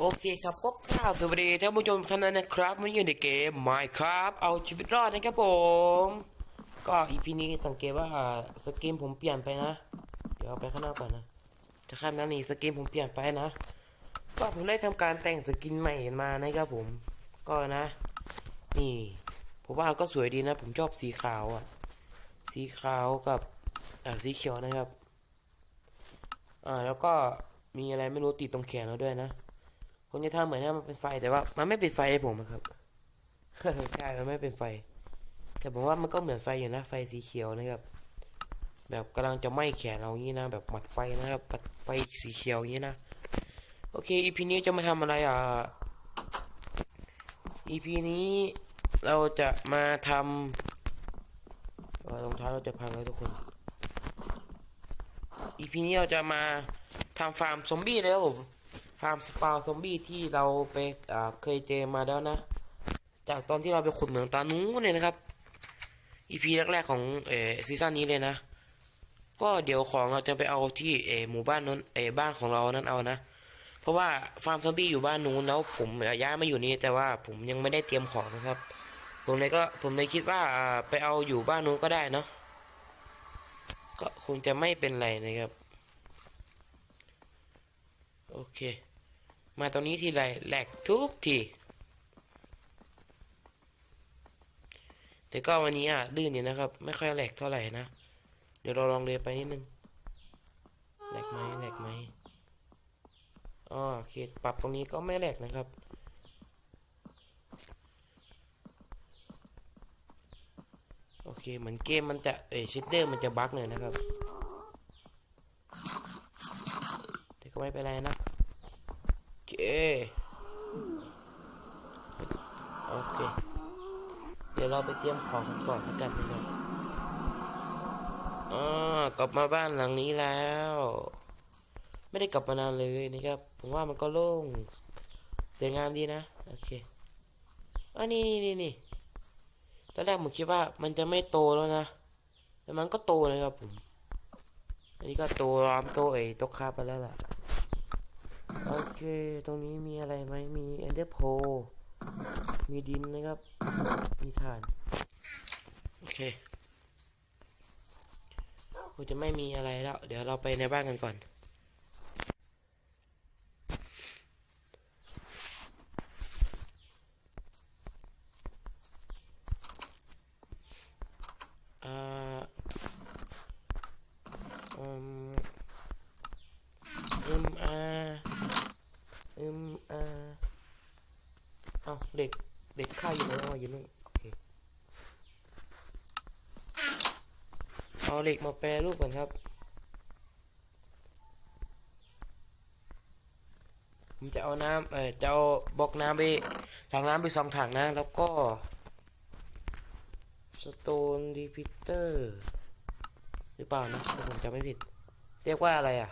โอเคครับก็กราบสวัสดีท่านผู้ชมท่านนั้นนะครับมันอยู่ในเกม Minecraft เอาชีวิตรอดนะครับผม ก็อีพีนี้สังเกตว่าสกินผมเปลี่ยนไปนะ เดี๋ยวเอาไปข้างหนอกก่อนนะ จะข้ามนั้นนี่สกินผมเปลี่ยนไปนะ ก็ผมได้ทำการแต่งสกินใหม่มานะครับผม ก็นะ นี่ ผมว่าก็สวยดีนะ ผมชอบสีขาวอะ สีขาวกับอ่าสีเขียวนะครับ อ่าแล้วก็มีอะไรไม่รู้ติดตรงแขนเราด้วยนะ ผมจะทำเหมือนว่ามันเป็นไฟแต่ว่า มันไม่เป็นไฟให้ผมอะครับใช่มันไม่เป็นไฟ แต่ผมว่ามันก็เหมือนไฟอยู่นะ ไฟสีเขียวนะครับ แบบกำลังจะไหม้แขนเราอย่างนี้นะ แบบหมัดไฟนะครับปัดไฟสีเขียวอย่างนี้นะ โอเค EP นี้จะมาทำอะไรอะ EP นี้เราจะมาทำรองเท้าเราจะพังแล้วทุกคน EP นี้เราจะมาทำฟาร์มซอมบี้เลยครับผม ฟาร์มสปาวซอมบี้ที่เราไปเคยเจอมาแล้วนะ จากตอนที่เราไปขุดเหมืองตานู้นเลยนะครับ EP แรกๆของเอซีซั่นนี้เลยนะ ก็เดี๋ยวของเราจะไปเอาที่เอหมู่บ้านนั้นเอบ้านของเรานั้นเอานะ เพราะว่าฟาร์มซอมบี้อยู่บ้านนู้นแล้วผมย้ายมาอยู่นี่แต่ว่าผมยังไม่ได้เตรียมของนะครับ ผมเลยก็ผมเลยคิดว่าไปเอาอยู่บ้านนู้นก็ได้เนาะก็คงจะไม่เป็นไรนะครับ โอเค มาตรงนี้ทีไรแหลกทุกที แต่ก็วันนี้อะลื่นอยู่นะครับ ไม่ค่อยแหลกเท่าไหร่นะ เดี๋ยวเราลองเรียไปนิดนึงแหลกไหมแหลกไหมอ๋อโอเคปรับตรงนี้ก็ไม่แหลกนะครับโอเคเหมือนเกมมันจะเอยชิดเดอร์มันจะบั๊กหน่อยนะครับ แต่ ก็ไม่เป็นไรนะ โอเค โอเค เดี๋ยวเราไปเตรียมของกันก่อนแล้วกันนะครับอ๋อกลับมาบ้านหลังนี้แล้ว ไม่ได้กลับมานานเลยนะครับ ผมว่ามันก็โล่งสวยงามดีนะ โอเคอันนี้นี่นี่นี่ตอนแรกผมคิดว่ามันจะไม่โตแล้วนะ แต่มันก็โตนะครับผม อันนี้ก็โตรามโตเอ๋ตกคาไปแล้วล่ะ โอเค ตรงนี้มีอะไรไหมมีเอนเดอร์โพมีดินนะครับ มีถ่าน โอเคกูจะไม่มีอะไรแล้ว เดี๋ยวเราไปในบ้านกันก่อน อ่าอืมอืมอ่าอืมอ่าเอาเด็ก เด็กข้าอยู่ไหนอ๋ออยู่นู่นโอเค เอาเหล็กมาแปรรูปก่อนครับ ผมจะเอาน้ำเออจะเอาบล็อกน้ำไปถังน้ำไปสองถังนะ แล้วก็สโตนดีพิเตอร์หรือเปล่านะผมจำไม่ผิด เรียกว่าอะไรอะ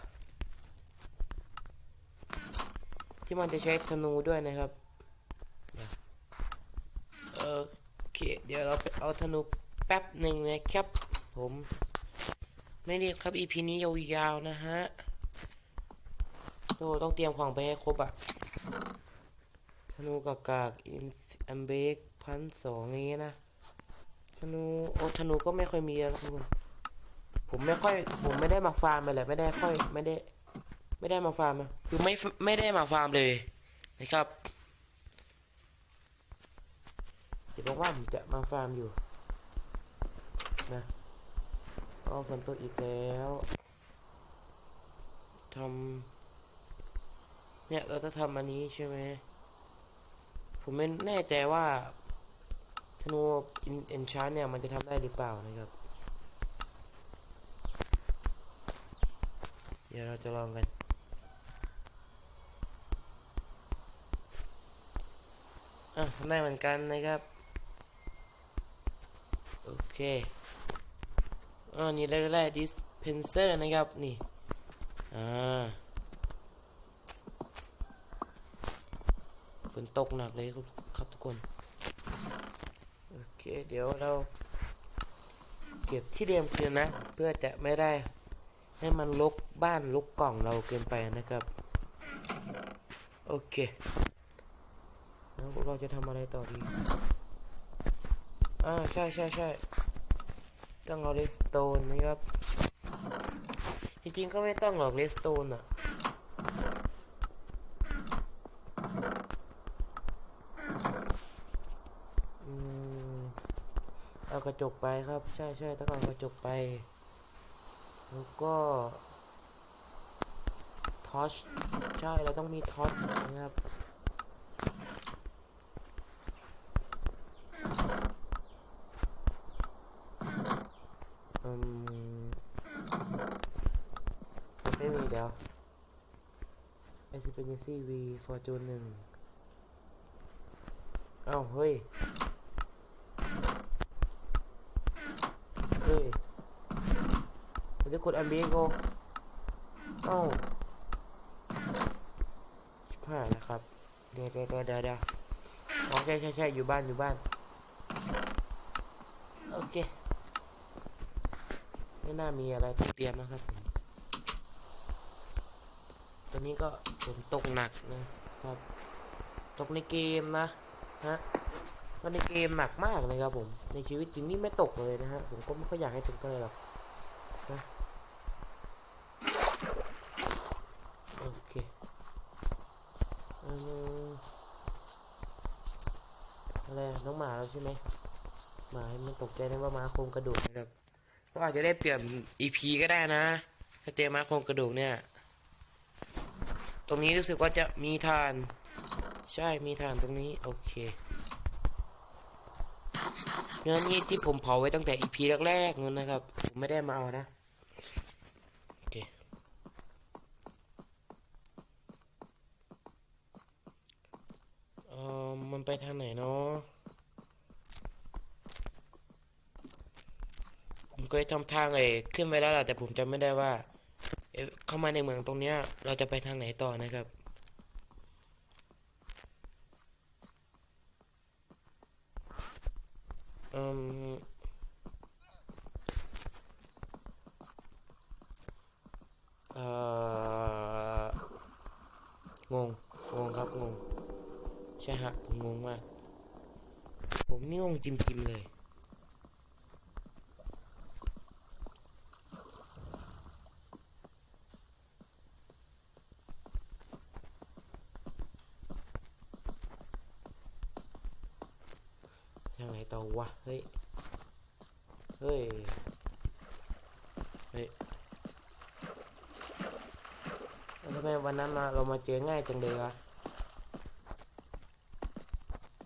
ที่มันจะใช้ธนูด้วยนะครับเออโอเค เดี๋ยวเราไปเอาธนูแป๊บหนึ่งนะครับ ผม ไม่รีบครับ EP นี้ยาวๆนะฮะ โอ้ต้องเตรียมของไปให้ครบอะธนูกากากอินอัมเบกพันสองอย่างเงี้ยนะธนูโอ้ธนูก็ไม่ค่อยมีแล้วทุกคนผมไม่ค่อย ผมไม่ได้มาฟาร์มเลยแหละไม่ได้ค่อยไม่ได้ ไม่ได้มาฟาร์มอะคือไม่ไม่ได้มาฟาร์มเลยนะครับเดี๋ยวบอกว่าผมจะมาฟาร์มอยู่นะเอาฝนตกอีกแล้วทำ เนี่ยเราจะทำอันนี้ใช่ไหมผมไม่แน่ใจว่าธนูเอนชานเนี่ยมันจะทำได้หรือเปล่านะครับ เดี๋ยวเราจะลองกัน อะทำได้เหมือนกันนะครับ โอเคอ่านี่แรกๆ dispenser นะครับ นี่ อ่า ฝนตกหนักเลยครับทุกคน โอเค เดี๋ยวเรา เก็บที่เดิมคืนนะ เพื่อจะไม่ได้ให้มันลกบ้านลกกล่องเราเกินไปนะครับ โอเคแล้วเราจะทำอะไรต่อดีอ่าใช่ใช่ใช่ต้องเอาเลสโตนนะครับ จริงๆก็ไม่ต้องหรอกเลสโตนอะม เอาก ระจกไปครับ ใช่ใช่ต้องเอากระจกไป แล้วก็ทอชใช่เราต้องมีทอชนะครับอืมไม่มีเดี๋ยว Expediency V Fortune หนึ่งเอ้าเฮ้ย เฮ้ยผมจะกดอันบีโกเอ้าชิบหายแล้วครับ เดี๋ยวเดี๋ยวเดี๋ยวเดี๋ยวโอเคใช่ใช่อยู่บ้านอยู่บ้าน โอเค ไม่น่ามีอะไรเตรียมนะครับผมตอนนี้ก็ฝนตกหนักนะครับ ตกในเกมนะ ฮะก็ในเกมหนักมากเลยครับผม ในชีวิตจริงนี่ไม่ตกเลยนะฮะ ผมก็ไม่ค่อยอยากให้ตกเลยหรอกนะโอเคเอออะไรน้องหมาเราใช่ไหมหมาให้มันตกใจได้ว่าหมาโครงกระดูกนะครับก็อาจจะได้เปลี่ยน EP ก็ได้นะถ้าเจอมาโครงกระดูกเนี่ย ตรงนี้รู้สึกว่าจะมีทาน ใช่มีทานตรงนี้ โอเค เนื้อนี้ที่ผมเผาไว้ตั้งแต่ EP แรกๆนู้นนะครับ ผมไม่ได้มาเอานะโอเคเอ่อมันไปทางไหนเนาะผมเคยทำทางเอขึ้นไปแล้วแหละแต่ผมจำไม่ได้ว่าเข้ามาในเมืองตรงเนี้ย เราจะไปทางไหนต่อนะครับ อืมเอ่องง งงครับ งง ใช่ฮะผมงงมาก ผมนี่งงจิมๆเลยทางไหนต่อวะ เฮ้ย เฮ้ย เฮ้ยทำไมวันนั้นเรามาเจอง่ายจังเลยวะ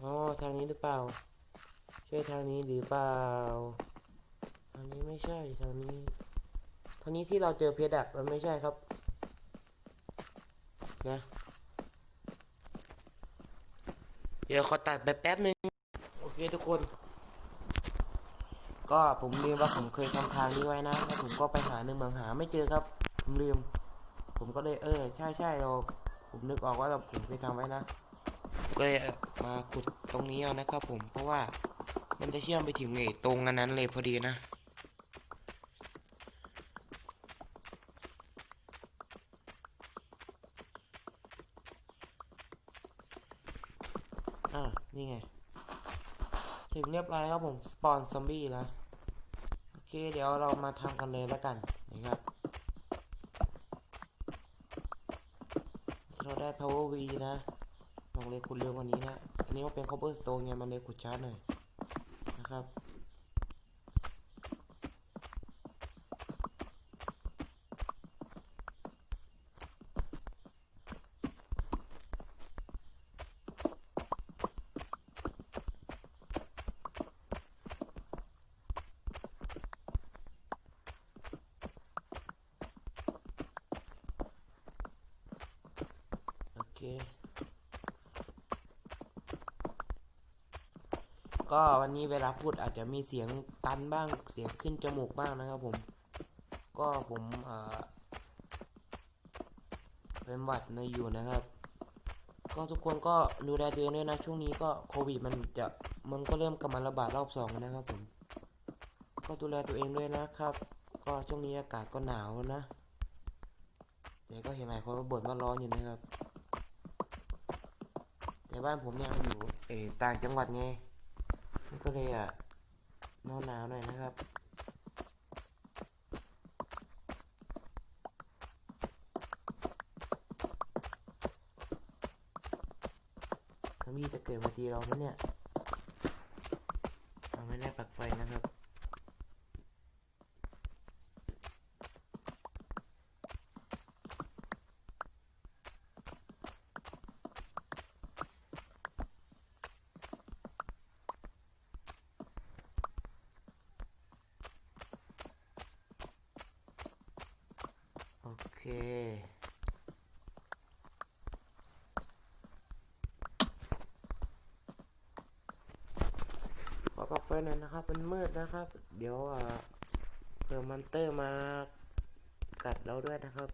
อ๋อ ทางนี้หรือ เปล่า ใช่ทางนี้หรือเปล่า ทางนี้ไม่ใช่ทางนี้ ทางนี้ที่เราเจอเพชรอะมันไม่ใช่ครับ นะ เดี๋ยวขอตัดไปแป๊บนึง โอเคทุกคน ก็ผมลืมว่าผมเคยทำทางนี้ไว้นะ แล้วผมก็ไปหาในเมืองหาไม่เจอครับ ผมลืม ผมก็เลยเออ ใช่ใช่เรา ผมนึกออกว่าเราผมเคยทำไว้นะ เลยมาขุดตรงนี้เอานะครับผมเพราะว่ามันจะเชื่อมไปถึงไอ้ตรงอันนั้นเลยพอดีนะอ่านี่ไง ถึงเรียบร้อยครับผม สปอนซอมบี้แล้ว โอเค เดี๋ยวเรามาทำกันเลยแล้วกันนะครับเราได้ power v นะ ลองเลยขุดเร็วกว่านี้นะ อันนี้มันเป็น cover stone ไง มันเลยขุดช้าหน่อยนะครับ โอเค ก็วันนี้เวลาพูดอาจจะมีเสียงตันบ้างเสียงขึ้นจมูกบ้างนะครับผม ก็ผมเอ่อเป็นหวัดในอยู่นะครับ ก็ทุกคนก็ดูแลตัวเองด้วยนะช่วงนี้ก็โควิดมันจะมันก็เริ่มกำลังระบาดรอบสองนะครับผม ก็ดูแลตัวเองด้วยนะครับ ก็ช่วงนี้อากาศก็หนาวนะแต่ก็เห็นหลายคนก็บ่นว่าร้อนอยู่นะครับบ้านผมเนี่ยมันอยู่เอต่างจังหวัดไง มันก็เลยอะหนาวหนาวหน่อยนะครับ ซอมบี้จะเกิดมาตีเราไหมเนี่ย เราไม่ได้ปักไฟนะครับ โอเค ขอปรับไฟหน่อยนะครับ มันมืดนะครับ เดี๋ยวอ่าเผื่อมันเตอร์มากัดเราด้วยนะครับ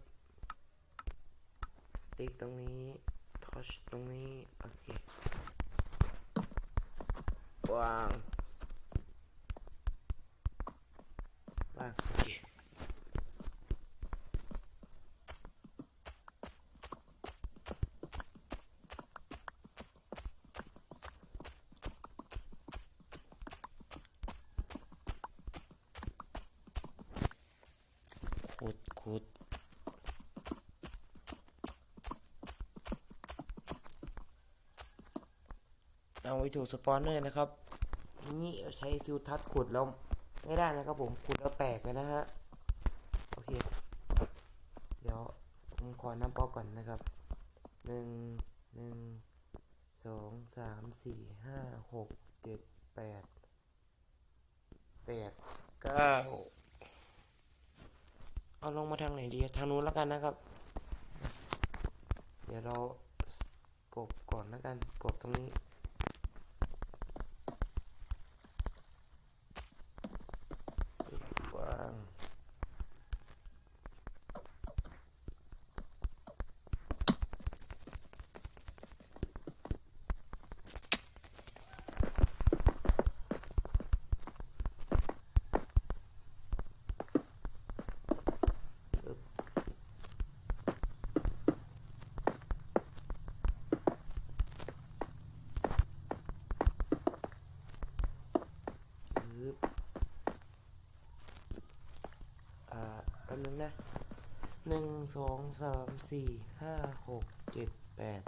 สติ๊กตรงนี้ทอชตรงนี้ โอเควางวางโอเค ขุดขุดเอา ไว้ถูกสปอนเนอร์นะครับ นี่ใช้ซิลทัศน์ขุดแล้วไม่ได้นะครับผมขุดแล้วแตกเลยนะฮะ โอเค เดี๋ยวผมขอน้ำปอกก่อนนะครับ หนึ่ง หนึ่ง สอง สาม สี่ ห้า หก เจ็ด แปด แปด เก้า เอาลงมาทางไหนดี ทางนู้นแล้วกันนะครับ เดี๋ยวเรากบก่อนแล้วกัน กบตรงนี้ วางปึ๊บอ่าแป๊บนึงนะหนึ่งสองสามสี่ห้าหกเจ็ดแปด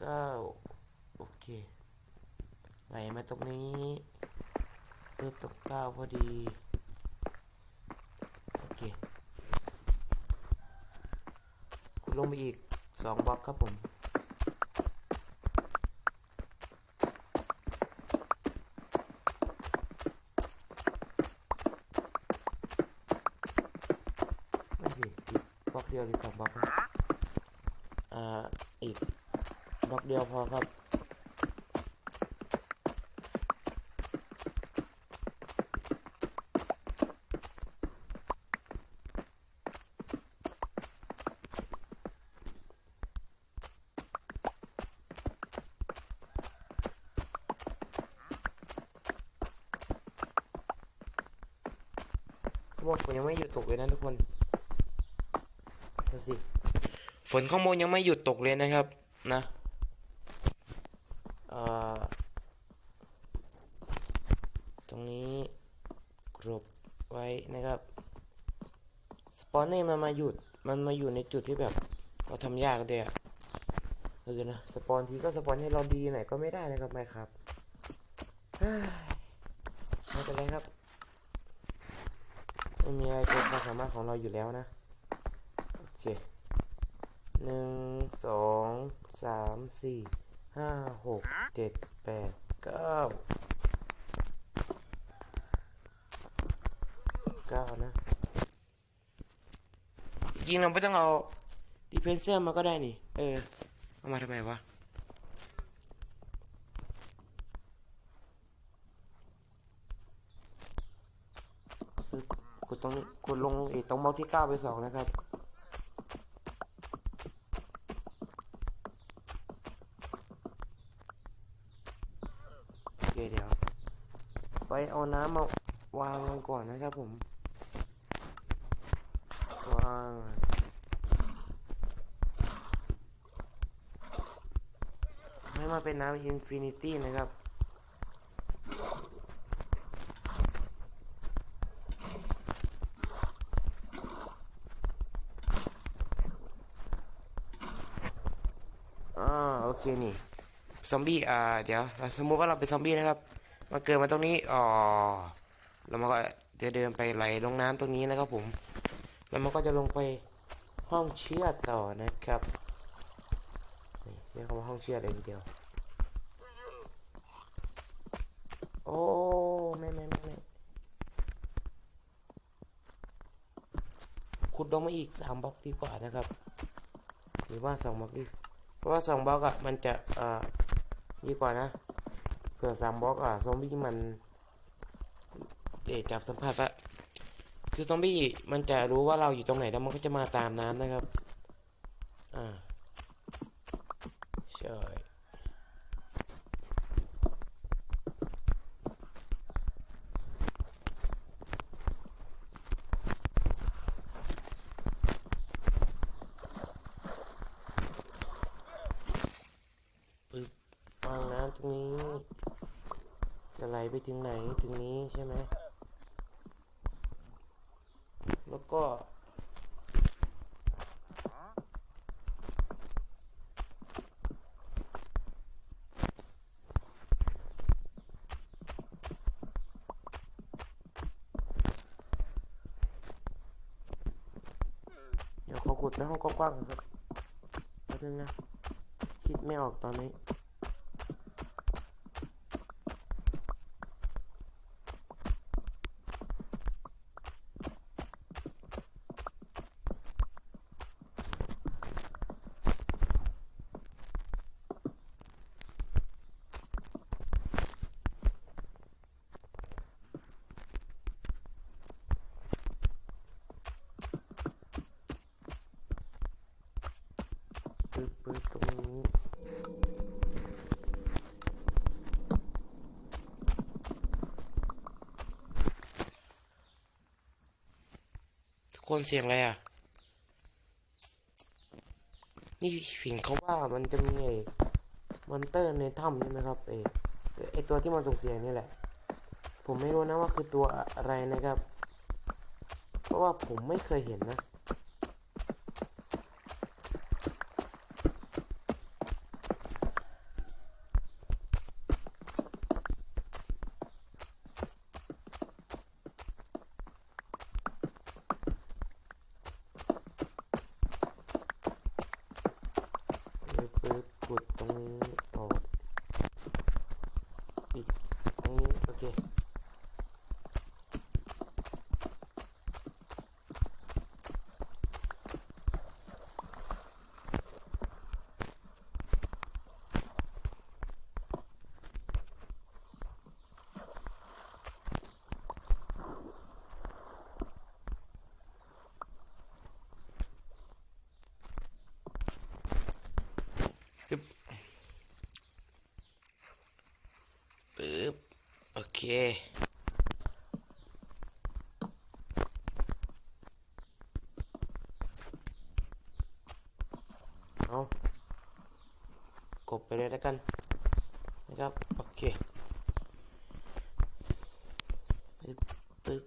เก้าโอเคไหลมาตรงนี้ปึ๊บตรงเก้าพอดี โอเคคุณลงไปอีกสองบล็อกครับผมสิอีกบล็อกเดี ยวหรือสองบล็อกครับอ่าอีกบล็อกเดียวพอครับข้างบนฝนยังไม่หยุดตกเลยนะทุกคน ดูสิ ฝนข้างบนยังไม่หยุดตกเลยนะครับ นะตรงนี้กรบไว้นะครับ สปอนเนอร์มันมาหยุด มันมาอยู่ในจุดที่แบบ เราทำยากเลยอะเออนะ สปอนทีก็สปอนให้เราดีหน่อยก็ไม่ได้นะครับไม่ครับไม่เป็นไรครับไม่มีอะไรเกินความสามารถของเราอยู่แล้วนะ เคหนึ่งสองสามสี่ห้าหกเจ็ดแปดเก้าเก้านะ จริงเราไม่ต้องเอาดีเพนเซอร์มาก็ได้นี่ เออ เอามาทำไมวะกดตรงกดลงไอ้ตรงบล็อกที่เก้าไปสองนะครับ โอเคเดี๋ยว ไป เอาน้ำมาวางลงก่อนนะครับผม วางให้มาเป็นน้ำอินฟินิตี้นะครับอ่าโอเคนี่ ซอมบี้ อ่า เดี๋ยว สมมุติว่าเราเป็นซอมบี้นะครับ มาเกิดมาตรงนี้อ๋อแล้วมันก็จะเดินไปไหลลงน้ำตรงนี้นะครับผม แล้วมันก็จะลงไปห้องเชือดต่อนะครับนี่เรียกว่าห้องเชือดเลยทีเดียว โอ้ไม่ไม่ไม่ไม่ขุดลงมาอีกสามบล็อกดีกว่านะครับ หรือว่าสองบล็อกดีเพราะว่าสองบล็อกอะมันจะอ่อดีกว่านะ เผื่อสามบล็อกอะซอมบี้มันเอะจับสัมผัสอะคือซอมบี้มันจะรู้ว่าเราอยู่ตรงไหนแล้วมันก็จะมาตามน้ำนะครับอ่าใช่ปึ๊บวางน้ำตรงนี้ จะไหลไปถึงไหนถึงนี้ใช่ไหม แล้วก็ เดี๋ยว ขุดในห้องกว้างๆครับแป๊บนึงนะ คิดไม่ออกตอนนี้ คนเสียงอะไรอะ นี่ผิงเขาว่ามันจะมีไอ้มอนเตอร์ในถ้ำใช่ไหมครับเอไอตัวที่มันส่งเสียงนี่แหละ ผมไม่รู้นะว่าคือตัวอะไรนะครับ เพราะว่าผมไม่เคยเห็นนะ ปึ๊บปึ๊บกดตรงนี้ออกปิดตรงนี้ โอเค ปึ๊บปึ๊บโอ เคเอากดไปเลยแล้วกันนะครับ โอเคปึ๊บปึ๊บ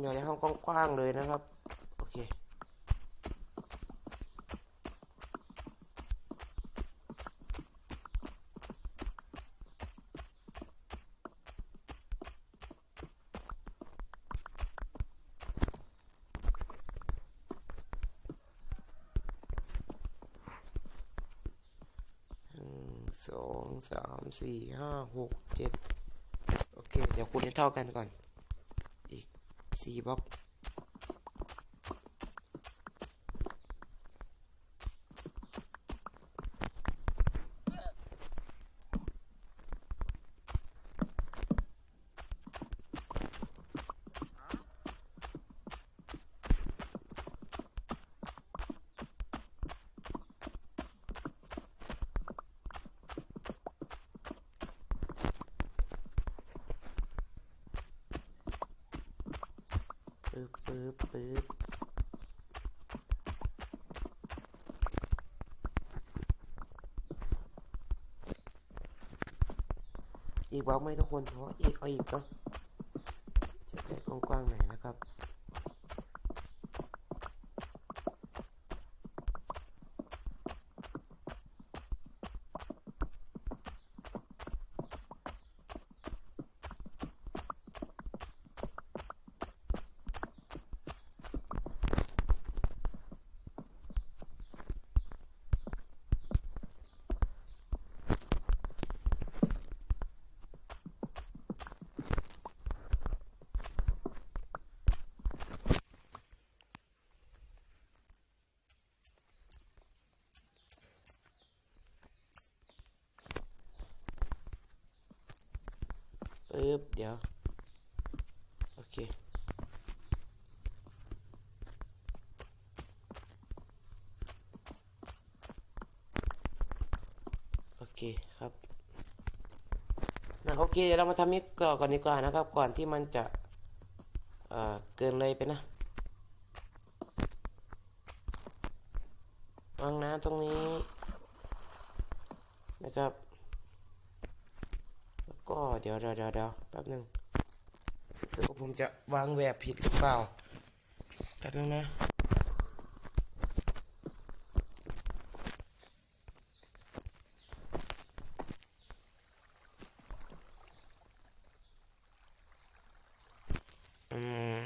อยู่ในห้องกว้างๆเลยนะครับ โอเค หนึ่ง สองสามสี่ห้าหกเจ็ดโอเค เดี๋ยวคูณให้เท่ากันก่อน อีกสี่บล็อกปึ๊บปึ๊บปึ๊บ อีกบล็อกไหมทุกคนเพราะอีกเอาอีกเนาะจะได้กว้างๆหน่อยนะครับ เคโอเคครับนะโอเคเดี๋ยวเรามาทำนี้ก่อนก่อนดีกว่านะครับ ก่อนที่มันจะเอ่อเกินเลยไปนะวางน้ำตรงนี้นะครับ แล้วก็เดี๋ยวเดี๋ยวเดี๋ยวแป๊บหนึ่ง ว่าผมจะวางแบบผิดหรือเปล่าแป๊บนึงนะ อืม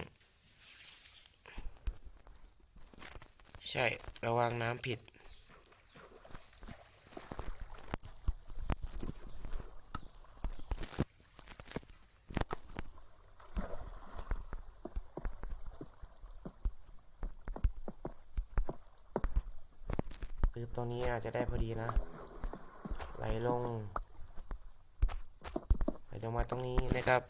ใช่ ระวางน้ำผิด คือตรงนี้อาจจะได้พอดีนะ ไหลลง ไหลลงมาตรงนี้นะครับ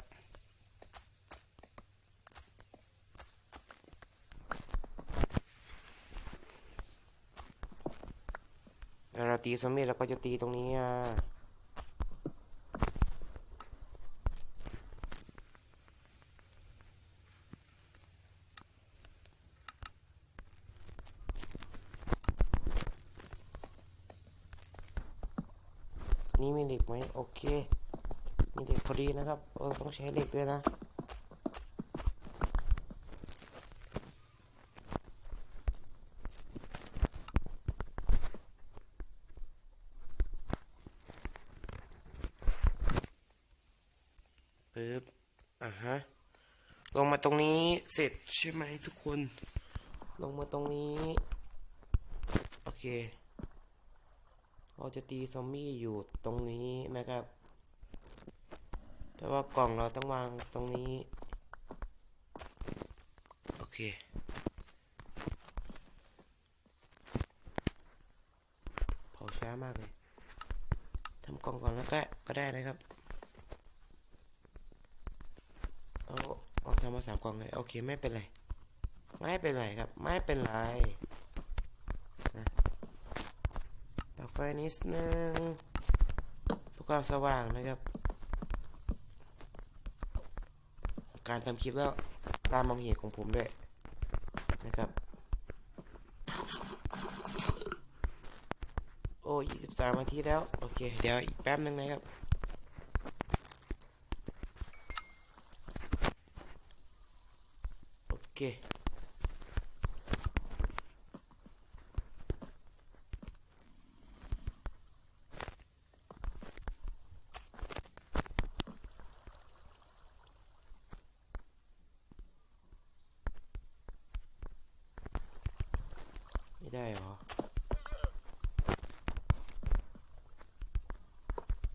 เวลาเราตีสำเร็จเราก็จะตีตรงนี้อะ นี่ มีเหล็กไหมโอเค มีเหล็กพอดีนะครับเออต้องใช้เหล็กด้วยนะปึ๊บอะฮะ ลงมาตรงนี้เสร็จใช่ไหมทุกคน ลงมาตรงนี้ โอเค เราจะตีซอมบี้อยู่ตรงนี้นะครับ แต่ว่ากล่องเราต้องวางตรงนี้ โอเค เผาช้ามากเลยทำกล่องก่อนแล้วก็ก็ได้นะครับเอาเอาทำมาสามกล่องเลย โอเค ไม่เป็นไร ไม่เป็นไรครับ ไม่เป็นไรนะตัด ไฟนิดนึงเพื่อความสว่างนะครับ การทำคลิปแล้วการมองเห็นของผมด้วยนะครับโอ้ยี่สิบสามนาทีแล้ว โอเค เดี๋ยวอีกแป๊บนึงนะครับโอเค ไม่ได้เหรอ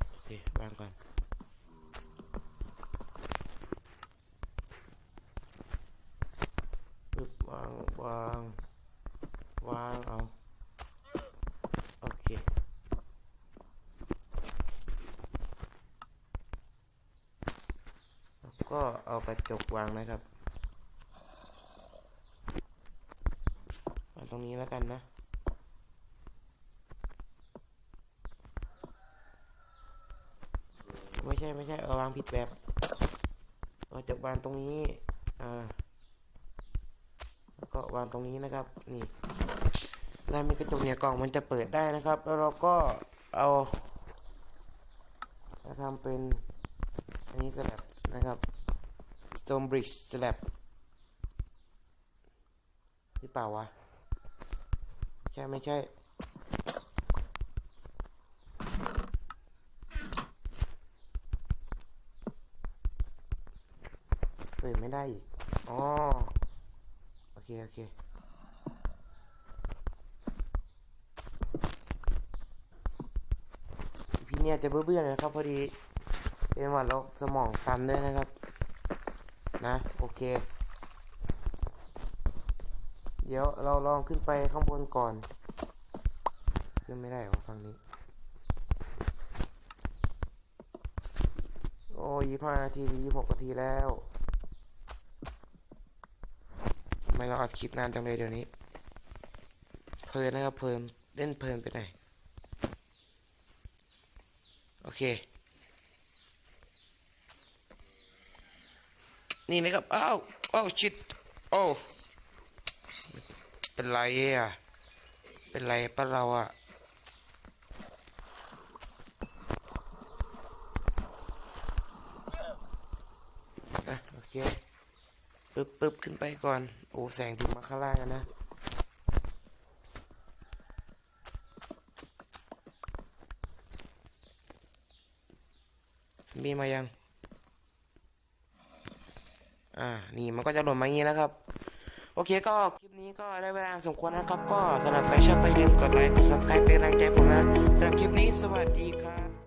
โอ เค วางก่อน ปึ๊บวาง วาง วางเอา โอเค แล้วก็เอากระจกวางนะครับ วางตรงนี้แล้วกันนะ ไม่ใช่ไม่ใช่เอาวางผิดแบบเอาจากวางตรงนี้อ่าแล้วก็วางตรงนี้นะครับ นี่แล้วมีกระจกเนี่ยกล่องมันจะเปิดได้นะครับ แล้วเราก็เอามาทำเป็นอันนี้สลับนะครับ stone bridge สลับหรือเปล่าวะใช่ไม่ใช่ เปิดไม่ได้อีก อ๋อ โอเค โอเค พี่เนี่ยจะเบื่อๆนะครับ พอดี เป็นหวัดแล้วสมองตันด้วยนะครับ นะ โอเค เดี๋ยวเราลองขึ้นไปข้างบนก่อน ขึ้นไม่ได้หรอฝั่งนี้ โอ้ยี่ห้านาทียี่หกนาทีแล้วทำ ไม่เราอัดคลิปนานจังเลยเดี๋ยวนี้ เพลินนะครับเพลินเล่นเพลินไปไหนอยโอเค นี่นะครับอ้าวอ้าวชิดโอ้เป็นไรอะ เป็นไรปะเราอะโอเคปึ๊บปึ๊บขึ้นไปก่อน โอ้แสงถึงมาข้างล่างอะนะ มีมายัง อ่า นี่มันก็จะหล่นมาอย่างนี้นะครับ โอเคก็คลิปนี้ก็ได้เวลาสมควรนะครับ ก็สำหรับใครชอบไปลืมกดไลค์กดซับสไครป์เป็นกำลังใจผมนะสำหรับคลิปนี้สวัสดีครับ